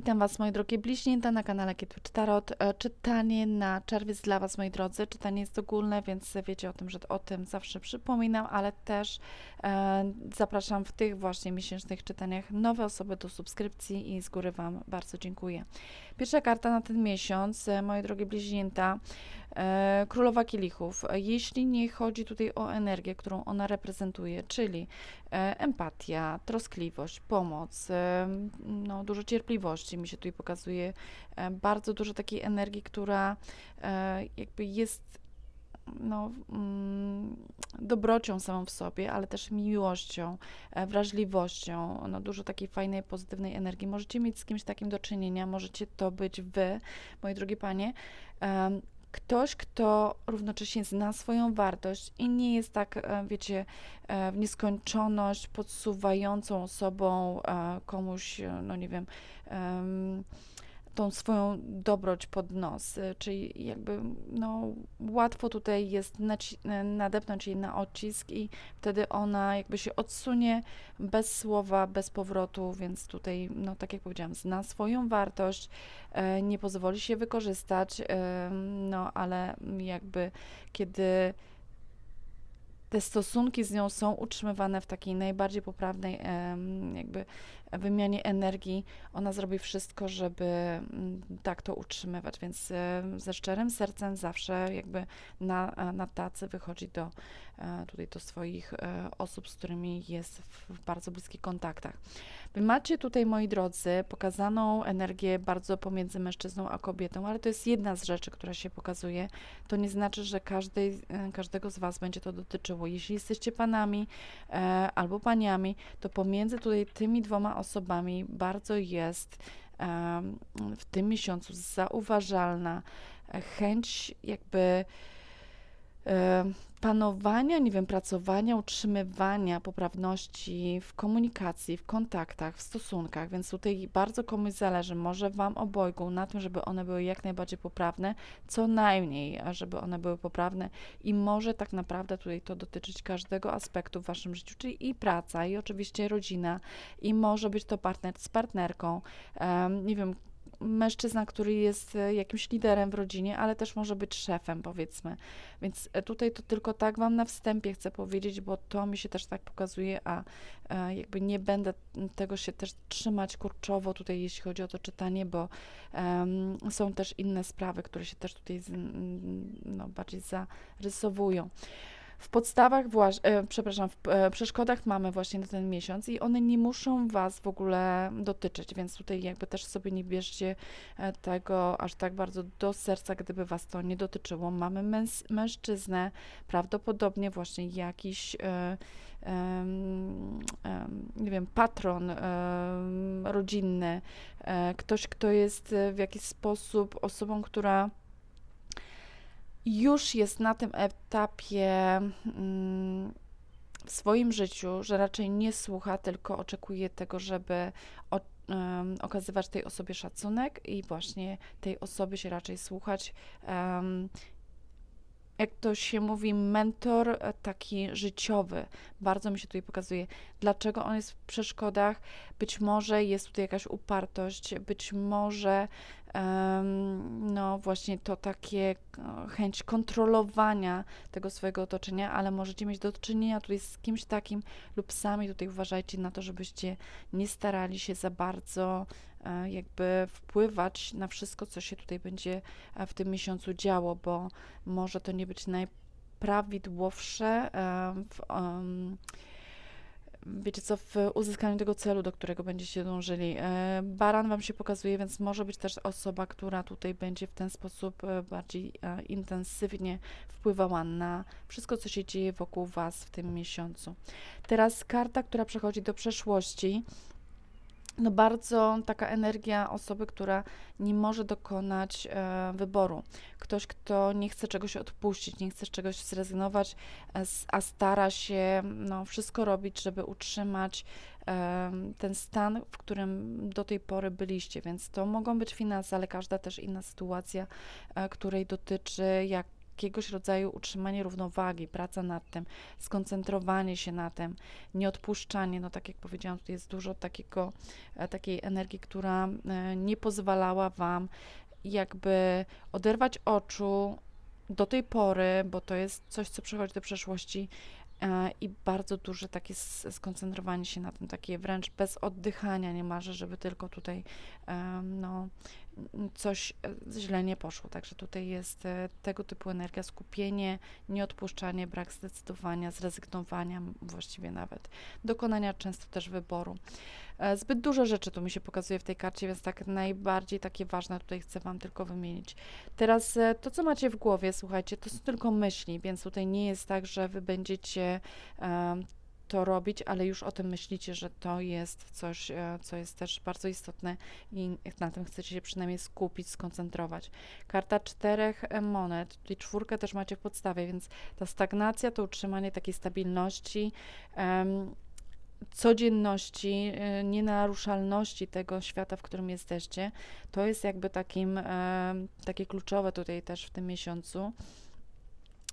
Witam Was, moje drogie bliźnięta, na kanale Kietwicz Tarot. E, Czytanie na czerwiec dla Was, moi drodzy. Czytanie jest ogólne, więc wiecie o tym, że o tym zawsze przypominam, ale też e, zapraszam w tych właśnie miesięcznych czytaniach nowe osoby do subskrypcji i z góry Wam bardzo dziękuję. Pierwsza karta na ten miesiąc, e, moje drogie bliźnięta, e, Królowa Kielichów. Jeśli nie chodzi tutaj o energię, którą ona reprezentuje, czyli e, empatia, troskliwość, pomoc, e, no, dużo cierpliwości mi się tutaj pokazuje, e, bardzo dużo takiej energii, która e, jakby jest no, mm, dobrocią samą w sobie, ale też miłością, e, wrażliwością, no, dużo takiej fajnej, pozytywnej energii. Możecie mieć z kimś takim do czynienia, możecie to być wy, moje drogie panie. Ktoś, kto równocześnie zna swoją wartość i nie jest tak, e, wiecie, e, w nieskończoność podsuwającą osobą e, komuś, no nie wiem, em, tą swoją dobroć pod nos, y, czyli jakby no, łatwo tutaj jest e, nadepnąć jej na odcisk i wtedy ona jakby się odsunie bez słowa, bez powrotu, więc tutaj, no tak jak powiedziałam, zna swoją wartość, e, nie pozwoli się wykorzystać, no ale jakby kiedy te stosunki z nią są utrzymywane w takiej najbardziej poprawnej jakby wymianie energii. Ona zrobi wszystko, żeby mm, tak to utrzymywać, więc em, ze szczerym sercem zawsze jakby na, e, na tacy wychodzi do e, tutaj do swoich e, osób, z którymi jest w, bardzo bliskich kontaktach. Wy macie tutaj, moi drodzy, pokazaną energię bardzo pomiędzy mężczyzną a kobietą, ale to jest jedna z rzeczy, która się pokazuje. To nie znaczy, że e, każdego z Was będzie to dotyczyło. Jeśli jesteście panami e, albo paniami, to pomiędzy tutaj tymi dwoma osobami bardzo jest w tym miesiącu zauważalna chęć jakby panowania, nie wiem, pracowania, utrzymywania poprawności w komunikacji, w kontaktach, w stosunkach, więc tutaj bardzo komuś zależy, może Wam obojgu na tym, żeby one były jak najbardziej poprawne, co najmniej, żeby one były poprawne. I może tak naprawdę tutaj to dotyczyć każdego aspektu w Waszym życiu, czyli i praca, i oczywiście rodzina, i może być to partner z partnerką, em, nie wiem, mężczyzna, który jest e, jakimś liderem w rodzinie, ale też może być szefem, powiedzmy. Więc e, tutaj to tylko tak Wam na wstępie chcę powiedzieć, bo to mi się też tak pokazuje, a e, jakby nie będę tego się też trzymać kurczowo tutaj, jeśli chodzi o to czytanie, bo em, są też inne sprawy, które się też tutaj z, no, bardziej zarysowują. W podstawach, właś- e, przepraszam, w e, przeszkodach mamy właśnie na ten miesiąc i one nie muszą Was w ogóle dotyczyć, więc tutaj jakby też sobie nie bierzcie e, tego aż tak bardzo do serca, gdyby Was to nie dotyczyło. Mamy męs- mężczyznę, prawdopodobnie właśnie jakiś, e, nie wiem, patron em, rodzinny, e, ktoś, kto jest e, w jakiś sposób osobą, która już jest na tym etapie mm, w swoim życiu, że raczej nie słucha, tylko oczekuje tego, żeby okazywać tej osobie szacunek i właśnie tej osobie się raczej słuchać. Jak to się mówi, mentor e, taki życiowy. Bardzo mi się tutaj pokazuje, dlaczego on jest w przeszkodach. Być może jest tutaj jakaś upartość, być może no właśnie to takie chęć kontrolowania tego swojego otoczenia, ale możecie mieć do czynienia tutaj z kimś takim lub sami tutaj uważajcie na to, żebyście nie starali się za bardzo e, jakby wpływać na wszystko, co się tutaj będzie e, w tym miesiącu działo, bo może to nie być najprawidłowsze e, w, wiecie co, w uzyskaniu tego celu, do którego będziecie dążyli. E, Baran Wam się pokazuje, więc może być też osoba, która tutaj będzie w ten sposób e, bardziej e, intensywnie wpływała na wszystko, co się dzieje wokół Was w tym miesiącu. Teraz karta, która przechodzi do przeszłości. No bardzo taka energia osoby, która nie może dokonać e, wyboru. Ktoś, kto nie chce czegoś odpuścić, nie chce czegoś zrezygnować, e, a stara się no, wszystko robić, żeby utrzymać em, ten stan, w którym do tej pory byliście. Więc to mogą być finanse, ale każda też inna sytuacja, e, której dotyczy jak jakiegoś rodzaju utrzymanie równowagi, praca nad tym, skoncentrowanie się na tym, nieodpuszczanie. No tak jak powiedziałam, tutaj jest dużo takiego, e, takiej energii, która e, nie pozwalała Wam jakby oderwać oczu do tej pory, bo to jest coś, co przychodzi do przeszłości e, i bardzo duże takie skoncentrowanie się na tym, takie wręcz bez oddychania niemalże, żeby tylko tutaj no, coś e, źle nie poszło. Także tutaj jest e, tego typu energia, skupienie, nieodpuszczanie, brak zdecydowania, zrezygnowania właściwie nawet, dokonania często też wyboru. E, zbyt dużo rzeczy tu mi się pokazuje w tej karcie, więc tak najbardziej takie ważne tutaj chcę Wam tylko wymienić. Teraz to, co macie w głowie, słuchajcie, to są tylko myśli, więc tutaj nie jest tak, że Wy będziecie to robić, ale już o tym myślicie, że to jest coś, e, co jest też bardzo istotne i na tym chcecie się przynajmniej skupić, skoncentrować. Karta czterech monet, tutaj czwórkę też macie w podstawie, więc ta stagnacja, to utrzymanie takiej stabilności, um, codzienności, e, nienaruszalności tego świata, w którym jesteście, to jest jakby takim, takie kluczowe tutaj też w tym miesiącu.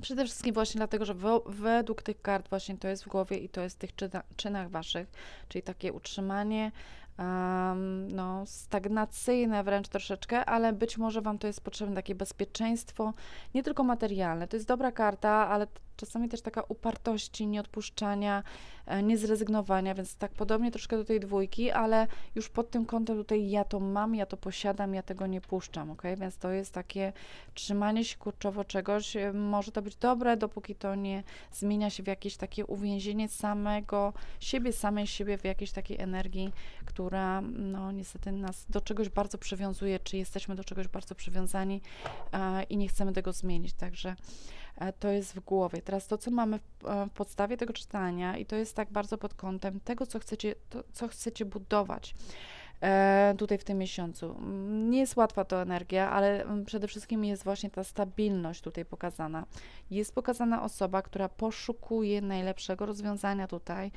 Przede wszystkim właśnie dlatego, że według tych kart właśnie to jest w głowie i to jest w tych czyna, czynach waszych, czyli takie utrzymanie um, no, stagnacyjne wręcz troszeczkę, ale być może wam to jest potrzebne takie bezpieczeństwo, nie tylko materialne. To jest dobra karta, ale czasami też taka upartości, nieodpuszczania, e, niezrezygnowania, więc tak podobnie troszkę do tej dwójki, ale już pod tym kątem tutaj ja to mam, ja to posiadam, ja tego nie puszczam, ok? Więc to jest takie trzymanie się kurczowo czegoś. E, może to być dobre, dopóki to nie zmienia się w jakieś takie uwięzienie samego siebie, samej siebie, w jakiejś takiej energii, która no niestety nas do czegoś bardzo przywiązuje, czy jesteśmy do czegoś bardzo przywiązani e, i nie chcemy tego zmienić. Także to jest w głowie. Teraz to, co mamy w, e, w podstawie tego czytania, i to jest tak bardzo pod kątem tego, co chcecie, to, co chcecie budować e, tutaj w tym miesiącu. Mm, nie jest łatwa to energia, ale mm, przede wszystkim jest właśnie ta stabilność tutaj pokazana. Jest pokazana osoba, która poszukuje najlepszego rozwiązania tutaj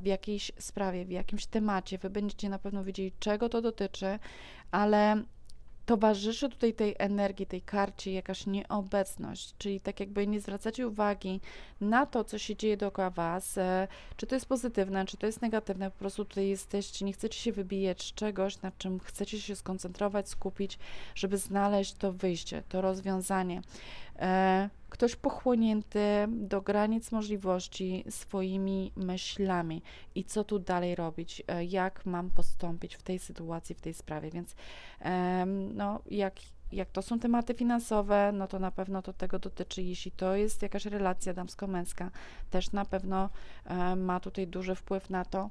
w jakiejś sprawie, w jakimś temacie. Wy będziecie na pewno wiedzieli, czego to dotyczy, ale towarzyszy tutaj tej energii, tej karcie jakaś nieobecność, czyli tak jakby nie zwracacie uwagi na to, co się dzieje dookoła Was, e, czy to jest pozytywne, czy to jest negatywne, po prostu tutaj jesteście, nie chcecie się wybijać z czegoś, na czym chcecie się skoncentrować, skupić, żeby znaleźć to wyjście, to rozwiązanie. E, ktoś pochłonięty do granic możliwości swoimi myślami i co tu dalej robić, e, jak mam postąpić w tej sytuacji, w tej sprawie. Więc no, jak, jak to są tematy finansowe, no to na pewno to tego dotyczy. Jeśli to jest jakaś relacja damsko-męska, też na pewno ma tutaj duży wpływ na to.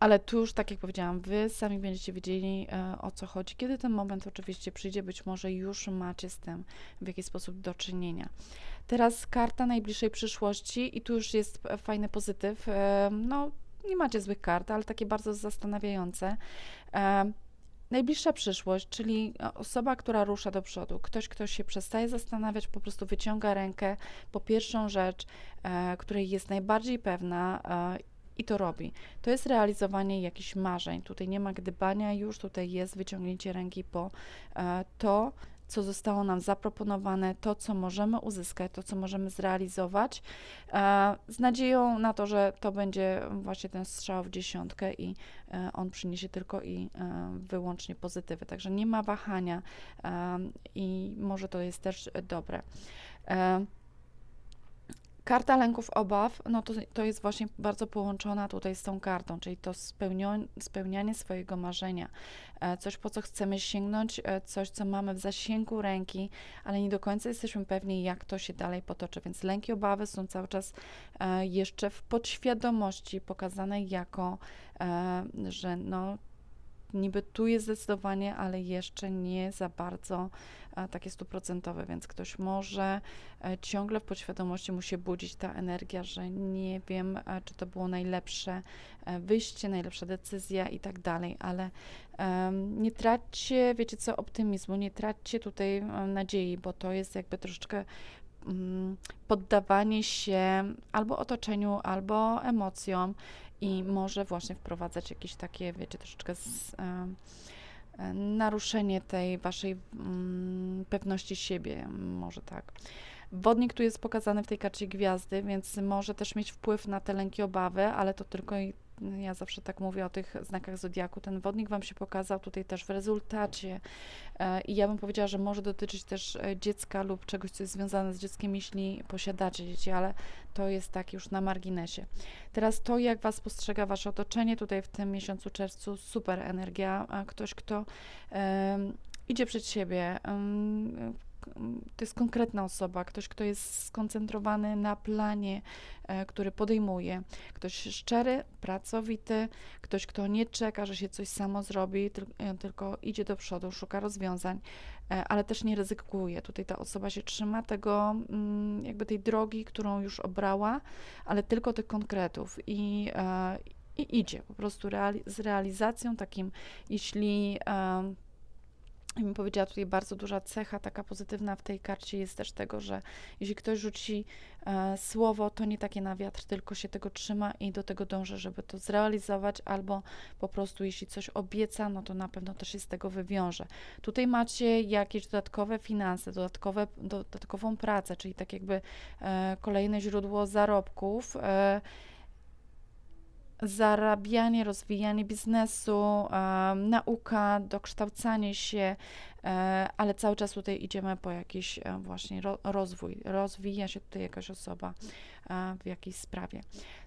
Ale tu już, tak jak powiedziałam, wy sami będziecie wiedzieli e, o co chodzi. Kiedy ten moment oczywiście przyjdzie, być może już macie z tym w jakiś sposób do czynienia. Teraz karta najbliższej przyszłości i tu już jest fajny pozytyw. E, no, nie macie złych kart, ale takie bardzo zastanawiające. E, najbliższa przyszłość, czyli osoba, która rusza do przodu, ktoś, kto się przestaje zastanawiać, po prostu wyciąga rękę po pierwszą rzecz, której jest najbardziej pewna i to robi. To jest realizowanie jakichś marzeń. Tutaj nie ma gdybania, już tutaj jest wyciągnięcie ręki po e, to, co zostało nam zaproponowane, to, co możemy uzyskać, to, co możemy zrealizować, e, z nadzieją na to, że to będzie właśnie ten strzał w dziesiątkę i e, on przyniesie tylko i wyłącznie pozytywy. Także nie ma wahania i może to jest też dobre. Karta lęków, obaw, no to, to jest właśnie bardzo połączona tutaj z tą kartą, czyli to spełnianie swojego marzenia, e, coś po co chcemy sięgnąć, e, coś co mamy w zasięgu ręki, ale nie do końca jesteśmy pewni, jak to się dalej potoczy, więc lęki, obawy są cały czas e, jeszcze w podświadomości pokazane jako, że no niby tu jest zdecydowanie, ale jeszcze nie za bardzo takie stuprocentowe, więc ktoś może e, ciągle w podświadomości mu się budzić ta energia, że nie wiem, e, czy to było najlepsze e, wyjście, najlepsza decyzja i tak dalej, ale nie traćcie, wiecie co, optymizmu, nie traćcie tutaj nadziei, bo to jest jakby troszeczkę um, poddawanie się albo otoczeniu, albo emocjom i może właśnie wprowadzać jakieś takie, wiecie, troszeczkę z, um, e, naruszenie tej waszej mm, pewności siebie, może tak. Wodnik tu jest pokazany w tej karcie gwiazdy, więc może też mieć wpływ na te lęki, obawy, ale to tylko i ja zawsze tak mówię o tych znakach zodiaku. Ten wodnik Wam się pokazał tutaj też w rezultacie e, i ja bym powiedziała, że może dotyczyć też e, dziecka lub czegoś, co jest związane z dzieckiem, jeśli posiadacie dzieci, ale to jest tak już na marginesie. Teraz to, jak Was postrzega Wasze otoczenie tutaj w tym miesiącu czerwcu, super energia. Ktoś, kto idzie przed siebie, to jest konkretna osoba, ktoś, kto jest skoncentrowany na planie, e, który podejmuje, ktoś szczery, pracowity, ktoś, kto nie czeka, że się coś samo zrobi, e, tylko idzie do przodu, szuka rozwiązań, e, ale też nie ryzykuje. Tutaj ta osoba się trzyma tego, mm, jakby tej drogi, którą już obrała, ale tylko tych konkretów i, i idzie po prostu reali z realizacją takim, jeśli i mi powiedziała tutaj bardzo duża cecha, taka pozytywna w tej karcie jest też tego, że jeśli ktoś rzuci e, słowo, to nie takie na wiatr, tylko się tego trzyma i do tego dąży, żeby to zrealizować, albo po prostu jeśli coś obieca, no to na pewno też się z tego wywiąże. Tutaj macie jakieś dodatkowe finanse, dodatkowe, dodatkową pracę, czyli tak jakby e, kolejne źródło zarobków. E, zarabianie, rozwijanie biznesu, nauka, dokształcanie się, e, ale cały czas tutaj idziemy po jakiś e, właśnie rozwój. Rozwija się tutaj jakaś osoba e, w jakiejś sprawie.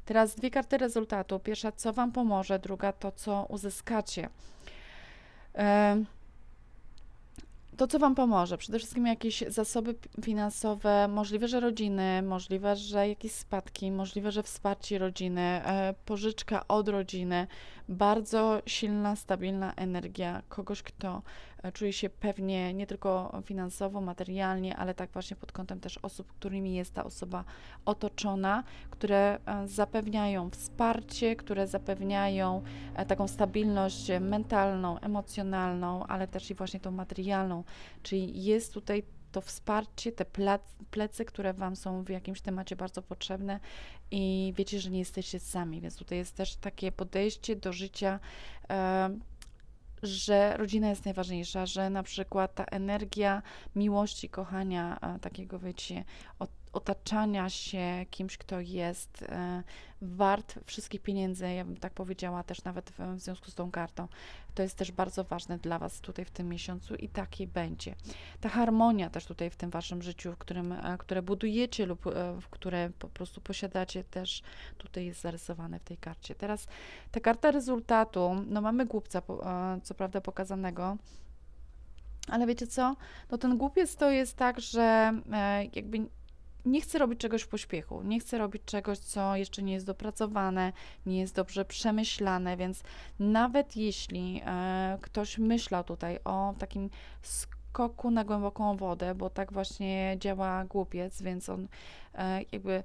Teraz dwie karty rezultatu. Pierwsza, co Wam pomoże, druga, to, co uzyskacie to, co Wam pomoże, przede wszystkim jakieś zasoby finansowe, możliwe, że rodziny, możliwe, że jakieś spadki, możliwe, że wsparcie rodziny, e, pożyczka od rodziny, bardzo silna, stabilna energia kogoś, kto e, czuje się pewnie nie tylko finansowo, materialnie, ale tak właśnie pod kątem też osób, którymi jest ta osoba otoczona, które e, zapewniają wsparcie, które zapewniają e, taką stabilność mentalną, emocjonalną, ale też i właśnie tą materialną. Czyli jest tutaj to wsparcie, te plecy, które Wam są w jakimś temacie bardzo potrzebne i wiecie, że nie jesteście sami, więc tutaj jest też takie podejście do życia. Że rodzina jest najważniejsza, że na przykład ta energia miłości, kochania, takiego wiecie, otaczania się kimś, kto jest e, wart wszystkich pieniędzy, ja bym tak powiedziała też nawet w, związku z tą kartą. To jest też bardzo ważne dla Was tutaj w tym miesiącu i takiej będzie. Ta harmonia też tutaj w tym Waszym życiu, w którym, e, które budujecie lub e, w które po prostu posiadacie też tutaj jest zarysowane w tej karcie. Teraz ta karta rezultatu, no mamy głupca co prawda pokazanego, ale wiecie co? No ten głupiec to jest tak, że jakby nie chcę robić czegoś w pośpiechu, nie chcę robić czegoś, co jeszcze nie jest dopracowane, nie jest dobrze przemyślane, więc nawet jeśli e, ktoś myślał tutaj o takim skoku na głęboką wodę, bo tak właśnie działa głupiec, więc on e, jakby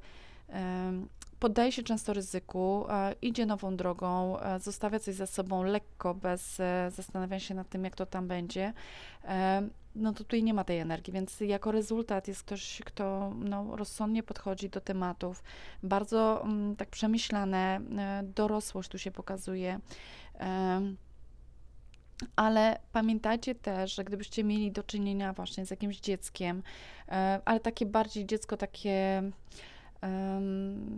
poddaje się często ryzyku, e, idzie nową drogą, e, zostawia coś za sobą lekko, bez e, zastanawiania się nad tym, jak to tam będzie, no to tutaj nie ma tej energii, więc jako rezultat jest ktoś, kto no, rozsądnie podchodzi do tematów, bardzo mm, tak przemyślane, dorosłość tu się pokazuje. Ale pamiętajcie też, że gdybyście mieli do czynienia właśnie z jakimś dzieckiem, ale takie bardziej dziecko takie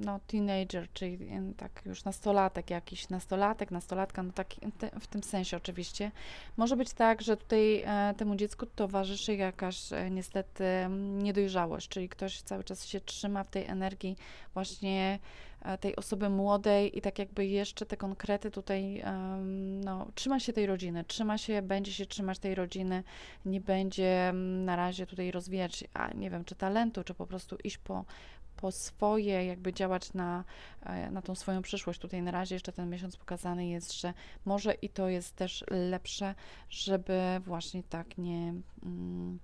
no, teenager, czyli tak już nastolatek jakiś, nastolatek, nastolatka, no tak w tym sensie oczywiście. Może być tak, że tutaj e, temu dziecku towarzyszy jakaś e, niestety niedojrzałość, czyli ktoś cały czas się trzyma w tej energii właśnie tej osoby młodej i tak jakby jeszcze te konkrety tutaj, no, trzyma się tej rodziny, trzyma się, będzie się trzymać tej rodziny, nie będzie na razie tutaj rozwijać, a nie wiem, czy talentu, czy po prostu iść po, po swoje, jakby działać na, e, na tą swoją przyszłość. Tutaj na razie jeszcze ten miesiąc pokazany jest, że może i to jest też lepsze, żeby właśnie tak nie. Mm,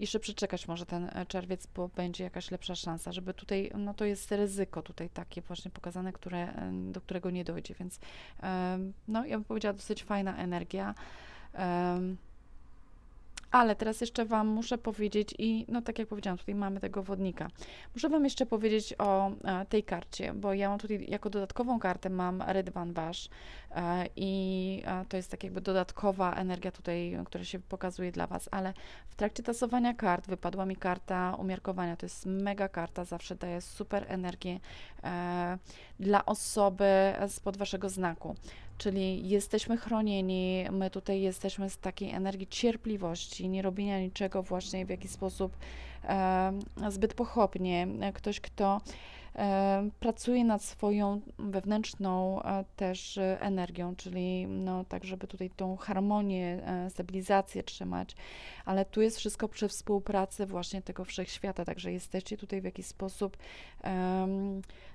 jeszcze przeczekać może ten e, czerwiec, bo będzie jakaś lepsza szansa, żeby tutaj, no to jest ryzyko tutaj takie właśnie pokazane, które, do którego nie dojdzie, więc no ja bym powiedziała dosyć fajna energia. Ale teraz jeszcze Wam muszę powiedzieć, i no tak jak powiedziałam, tutaj mamy tego wodnika. Muszę Wam jeszcze powiedzieć o e, tej karcie, bo ja mam tutaj jako dodatkową kartę mam Rydwan Wasz i e, to jest tak jakby dodatkowa energia tutaj, która się pokazuje dla Was, ale w trakcie tasowania kart wypadła mi karta umiarkowania. To jest mega karta, zawsze daje super energię e, dla osoby spod Waszego znaku. Czyli jesteśmy chronieni, my tutaj jesteśmy z takiej energii cierpliwości, nie robienia niczego właśnie w jakiś sposób e, zbyt pochopnie. Ktoś, kto e, pracuje nad swoją wewnętrzną e, też energią, czyli no tak, żeby tutaj tą harmonię, e, stabilizację trzymać, ale tu jest wszystko przy współpracy właśnie tego wszechświata, także jesteście tutaj w jakiś sposób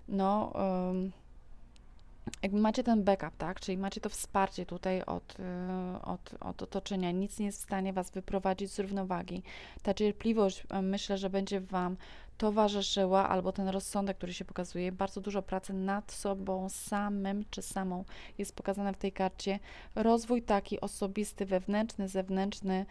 no jakby macie ten backup, tak? Czyli macie to wsparcie tutaj od, od, od otoczenia. Nic nie jest w stanie Was wyprowadzić z równowagi. Ta cierpliwość myślę, że będzie Wam towarzyszyła, albo ten rozsądek, który się pokazuje. Bardzo dużo pracy nad sobą samym czy samą jest pokazane w tej karcie. Rozwój taki osobisty, wewnętrzny, zewnętrzny,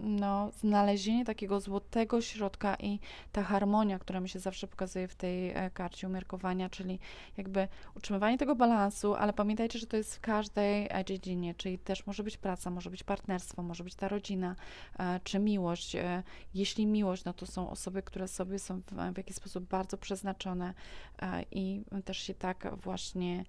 no, znalezienie takiego złotego środka i ta harmonia, która mi się zawsze pokazuje w tej e, karcie umiarkowania, czyli jakby utrzymywanie tego balansu, ale pamiętajcie, że to jest w każdej e, dziedzinie, czyli też może być praca, może być partnerstwo, może być ta rodzina, e, czy miłość. Jeśli miłość, no to są osoby, które sobie są w, w jakiś sposób bardzo przeznaczone e, i też się tak właśnie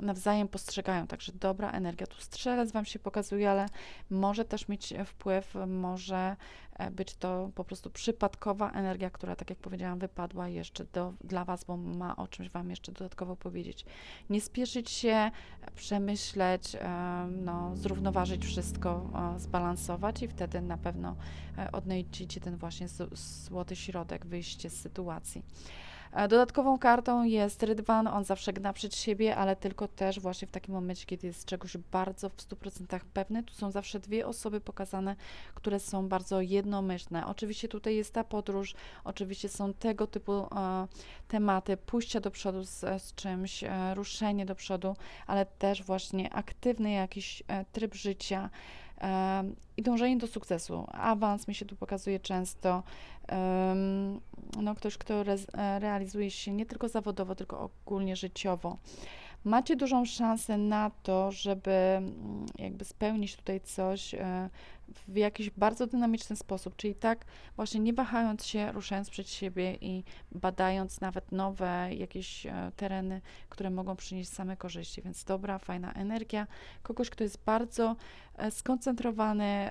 nawzajem postrzegają. Także dobra energia. Tu strzelec Wam się pokazuje, ale może też mieć wpływ, może e, być to po prostu przypadkowa energia, która, tak jak powiedziałam, wypadła jeszcze do, dla Was, bo ma o czymś Wam jeszcze dodatkowo powiedzieć. Nie spieszyć się, przemyśleć, em, no, zrównoważyć wszystko, zbalansować i wtedy na pewno e, odnajdziecie ten właśnie złoty środek, wyjście z sytuacji. Dodatkową kartą jest Rydwan, on zawsze gna przed siebie, ale tylko też właśnie w takim momencie, kiedy jest czegoś bardzo w 100% pewny. Tu są zawsze dwie osoby pokazane, które są bardzo jednomyślne. Oczywiście tutaj jest ta podróż, oczywiście są tego typu e, tematy, pójścia do przodu z, z czymś, e, ruszenie do przodu, ale też właśnie aktywny jakiś e, tryb życia i dążenie do sukcesu. Awans mi się tu pokazuje często. no, ktoś, kto e, realizuje się nie tylko zawodowo, tylko ogólnie życiowo. Macie dużą szansę na to, żeby mm, jakby spełnić tutaj coś e, w jakiś bardzo dynamiczny sposób, czyli tak właśnie nie wahając się, ruszając przed siebie i badając nawet nowe jakieś e, tereny, które mogą przynieść same korzyści. Więc dobra, fajna energia. Kogoś, kto jest bardzo e, skoncentrowany,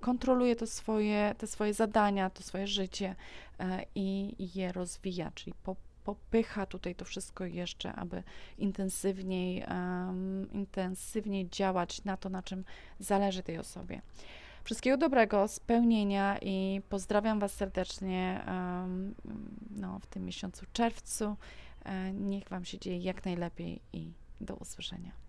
kontroluje to swoje, te swoje zadania, to swoje życie i je rozwija, czyli po, popycha tutaj to wszystko jeszcze, aby intensywniej, em, intensywniej działać na to, na czym zależy tej osobie. Wszystkiego dobrego, spełnienia i pozdrawiam Was serdecznie em, no, w tym miesiącu czerwcu. E, Niech Wam się dzieje jak najlepiej i do usłyszenia.